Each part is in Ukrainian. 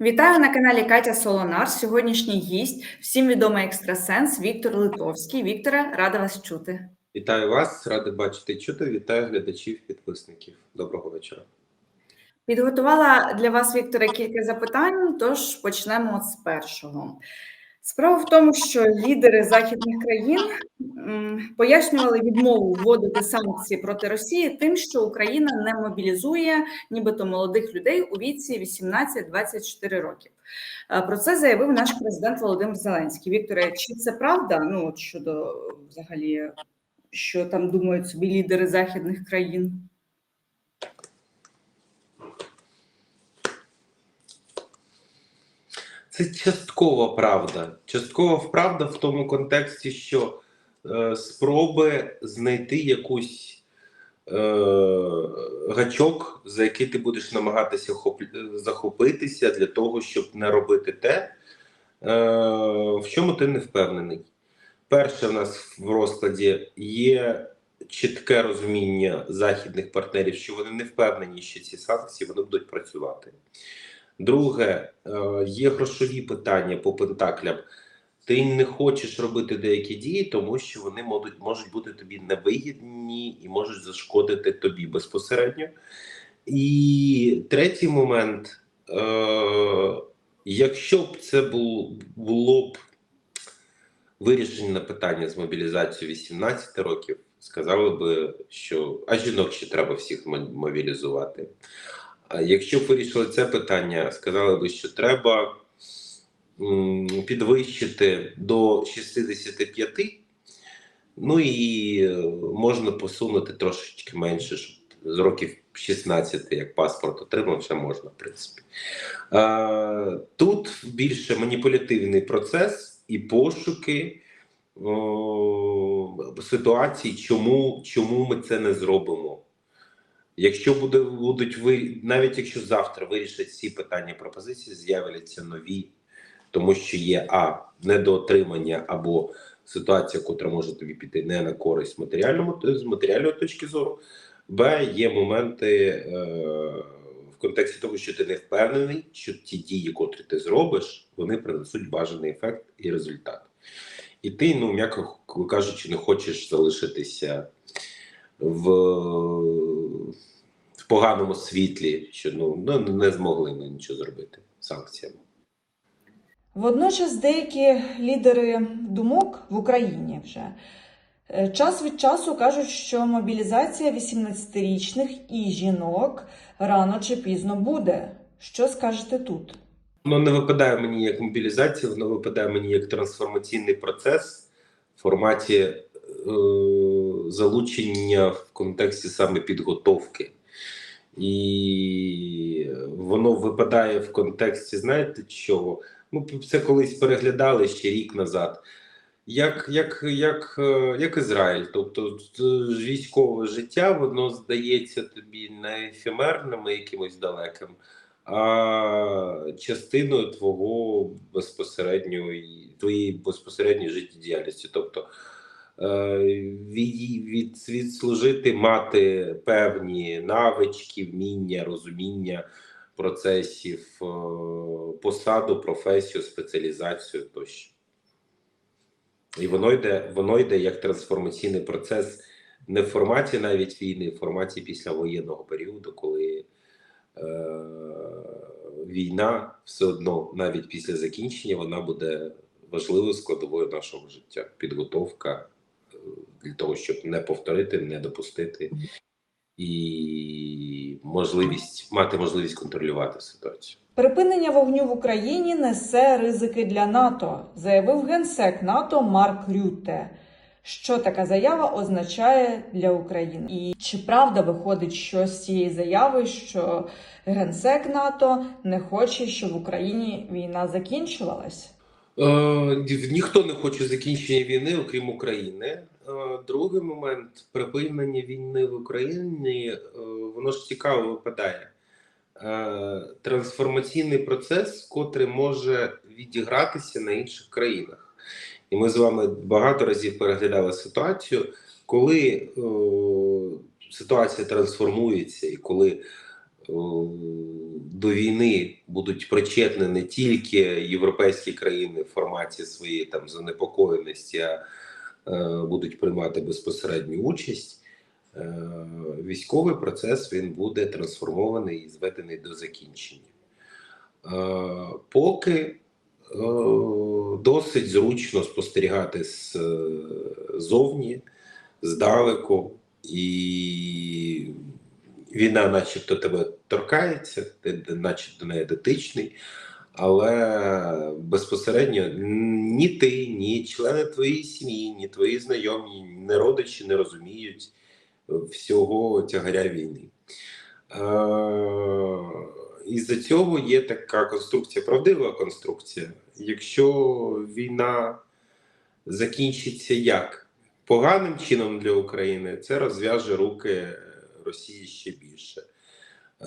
Вітаю на каналі Катя Солонар. Сьогоднішній гість всім відомий екстрасенс Віктор Литовський. Вікторе, рада вас чути. Вітаю вас, рада бачити і чути. Вітаю глядачів, підписників. Доброго вечора. Підготувала для вас, Вікторе, кілька запитань, тож почнемо з першого. Справа в тому, що лідери західних країн пояснювали відмову вводити санкції проти Росії тим, що Україна не мобілізує нібито молодих людей у віці 18-24 років. Е, Про це заявив наш президент Володимир Зеленський. Вікторе, чи це правда? Ну от щодо взагалі, що там думають собі лідери західних країн? Це часткова правда. Часткова правда в тому контексті, що е, спроби знайти якусь е, гачок, за який ти будеш намагатися хоп- захопитися для того, щоб не робити те, е, в чому ти не впевнений. Перше, в нас в розкладі є чітке розуміння західних партнерів, що вони не впевнені, що ці санкції вони будуть працювати. Друге, е, є грошові питання по пентаклям. Ти не хочеш робити деякі дії, тому що вони можуть, можуть бути тобі невигідні і можуть зашкодити тобі безпосередньо. І третій момент: е, якщо б це бу- було б вирішення питання з мобілізацією 18 років, сказали би, що а жінок ще треба всіх мобілізувати. Якщо б вирішили це питання, сказали би, що треба підвищити до 65, ну і е, можна посунути трошечки менше, щоб з років 16, як паспорт отримав, ще можна, в принципі. Тут більше маніпулятивний процес і пошуки о, ситуацій, чому, чому ми це не зробимо. Якщо буде, будуть ви навіть якщо завтра вирішать всі питання пропозиції, з'являться нові, тому що є а недоотримання або ситуація, котра може тобі піти не на користь матеріальному з матеріальної точки зору. Б є моменти е, в контексті того, що ти не впевнений, що ті дії, котрі ти зробиш, вони принесуть бажаний ефект і результат. І ти, ну м'яко кажучи, не хочеш залишитися в, в поганому світлі, що ну, ну не змогли ми нічого зробити санкціями. Водночас деякі лідери думок в Україні вже е, час від часу кажуть, що мобілізація 18-річних і жінок рано чи пізно буде. Що скажете тут? Воно не випадає мені як мобілізація, воно випадає мені як трансформаційний процес в форматі залучення в контексті саме підготовки. І воно випадає в контексті, знаєте чого? Ми це колись переглядали ще рік назад. Як, як, як, е, як Ізраїль, тобто е, військове життя, воно здається тобі не ефемерним, і якимось далеким, а частиною твого безпосередньої твоєї безпосередньої життєдіяльності. Тобто е, від, від, відслужити, мати певні навички, вміння, розуміння процесів, е, посаду, професію, спеціалізацію тощо. І воно йде, воно йде як трансформаційний процес не в форматі навіть війни, в форматі післявоєнного періоду, коли е, війна все одно, навіть після закінчення, вона буде важливою складовою нашого життя. Підготовка е, для того, щоб не повторити, не допустити, і можливість мати можливість контролювати ситуацію. Припинення вогню в Україні несе ризики для НАТО, заявив генсек НАТО Марк Рютте. Що така заява означає для України? І чи правда виходить, що з цієї заяви, що генсек НАТО не хоче, щоб в Україні війна закінчувалась? Е, ніхто не хоче закінчення війни, окрім України. Е, другий момент припинення війни в Україні, е, воно ж цікаво випадає. Е, трансформаційний процес, котрий може відігратися на інших країнах. І ми з вами багато разів переглядали ситуацію, коли е, ситуація трансформується, і коли до війни будуть причетні не тільки європейські країни в форматі своєї там занепокоєності, а будуть приймати безпосередню участь. е, Військовий процес він буде трансформований і зведений до закінчення. Е, Поки е, досить зручно спостерігати е, ззовні, здалеку, і війна, начебто, тебе торкається, ти начебто до неї дотичний, але безпосередньо ні ти, ні члени твоєї сім'ї, ні твої знайомі, ні родичі не розуміють всього тягаря війни. Е, Із-за цього є така конструкція, правдива конструкція. Якщо війна закінчиться як? Поганим чином для України, це розв'яже руки Росії ще більше. Е,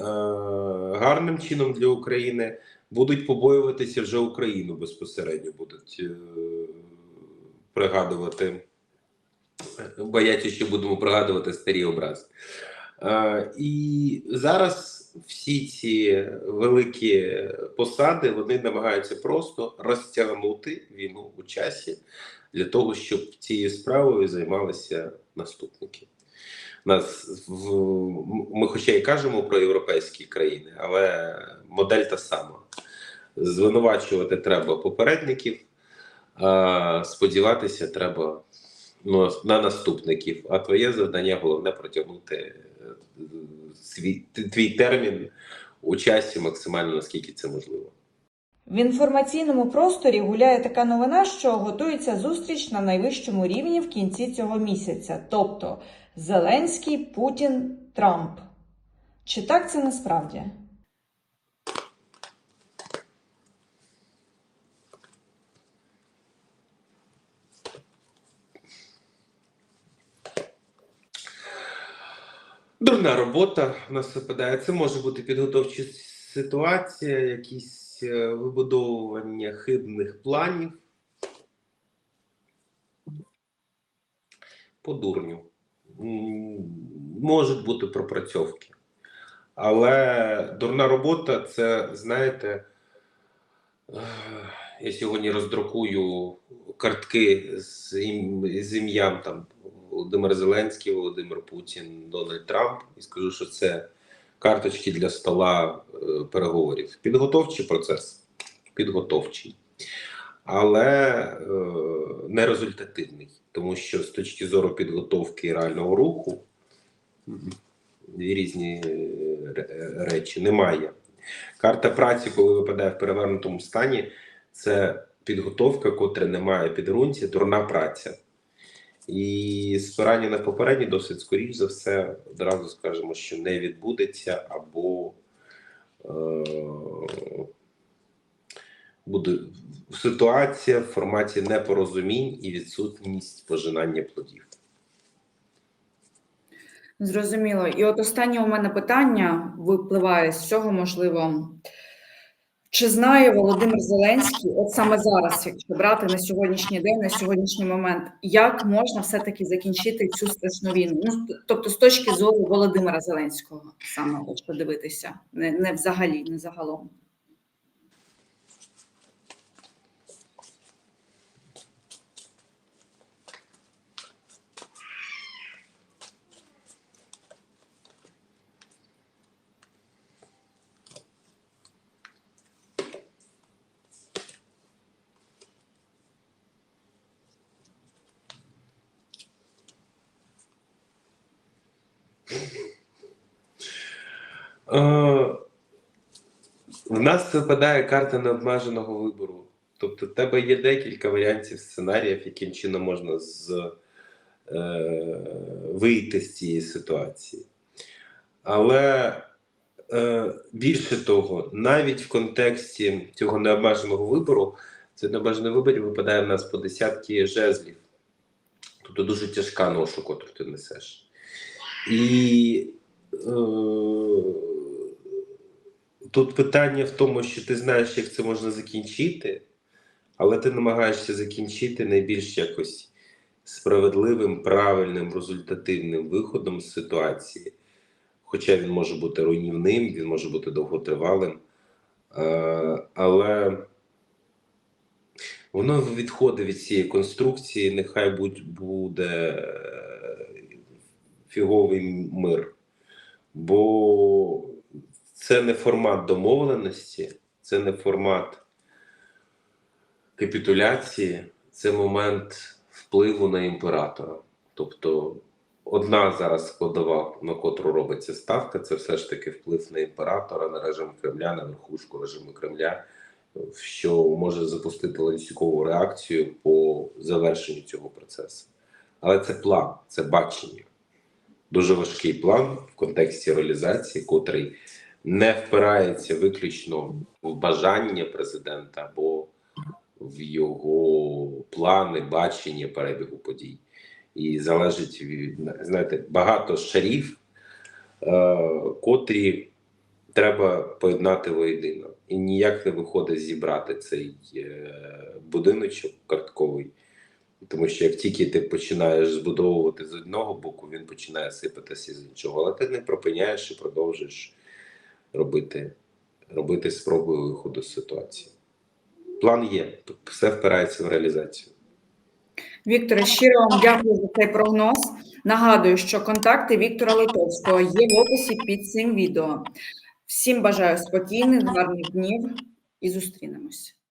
гарним чином для України будуть побоюватися вже Україну безпосередньо, будуть е, пригадувати, бояться, що будемо пригадувати старі образи. Е, і зараз всі ці великі посади вони намагаються просто розтягнути війну у часі для того, щоб цією справою займалися наступники. Нас в ми, хоча й кажемо про європейські країни, але модель та сама. Звинувачувати треба попередників, а сподіватися треба ну, на наступників. А твоє завдання головне протягнути е, свій твій термін у часі максимально наскільки це можливо. В інформаційному просторі гуляє така новина, що готується зустріч на найвищому рівні в кінці цього місяця, тобто Зеленський, Путін, Трамп. Чи так це насправді? Дурна робота в нас випадає. Це може бути підготовча ситуація, якісь е, вибудовування хибних планів. По дурню. Можуть бути пропрацьовки. Але дурна робота це, знаєте, е, я сьогодні роздрукую картки з ім'ям там Володимир Зеленський, Володимир Путін, Дональд Трамп і скажу, що це карточки для стола е, переговорів. Підготовчий процес, підготовчий, але е, не результативний, тому що з точки зору підготовки реального руху дві різні е, речі немає. Карта праці, коли випадає в перевернутому стані, це підготовка, котра не має підґрунтя, дурна праця. І спирання на попередні досить скоріш за все, одразу скажемо, що не відбудеться, або е, буде ситуація в форматі непорозумінь і відсутність пожинання плодів. Зрозуміло. І от останнє у мене питання випливає з цього, можливо. Чи знає Володимир Зеленський, от саме зараз, якщо брати на сьогоднішній день, на сьогоднішній момент, як можна все-таки закінчити цю страшну війну? Ну, тобто, з точки зору Володимира Зеленського, саме от подивитися, не, не взагалі, не загалом. В нас випадає карта необмеженого вибору. Тобто, в тебе є декілька варіантів сценаріїв, яким чином можна з, е, вийти з цієї ситуації. Але е, більше того, навіть в контексті цього необмеженого вибору, цей необмежений вибір випадає в нас по десятки жезлів. Тобто дуже тяжка ношу, котру ти несеш. І е, тут питання в тому, що ти знаєш, як це можна закінчити, але ти намагаєшся закінчити найбільш якось справедливим, правильним, результативним виходом з ситуації. хоча він може бути руйнівним, він може бути довготривалим. Е, але воно відходить від цієї конструкції, нехай будь, буде фіговий мир. Бо це не формат домовленості, це не формат капітуляції, це момент впливу на імператора. Тобто одна зараз складова, на котру робиться ставка, це все ж таки вплив на імператора, на режим Кремля, на верхушку режиму Кремля, що може запустити ланцюгову реакцію по завершенню цього процесу. Але це план, це бачення. Дуже важкий план в контексті реалізації, котрий не впирається виключно в бажання президента або в його плани, бачення перебігу подій. І залежить від знаєте, багато шарів, е, котрі треба поєднати воєдино. І ніяк не виходить зібрати цей е, будиночок картковий. Тому що як тільки ти починаєш збудовувати з одного боку, він починає сипатися з іншого. Але ти не припиняєш і продовжуєш робити, робити спроби виходу з ситуації. План є, все впирається в реалізацію. Вікторе, щиро вам дякую за цей прогноз. Нагадую, що контакти Віктора Литовського є в описі під цим відео. Всім бажаю спокійних, гарних днів і зустрінемось.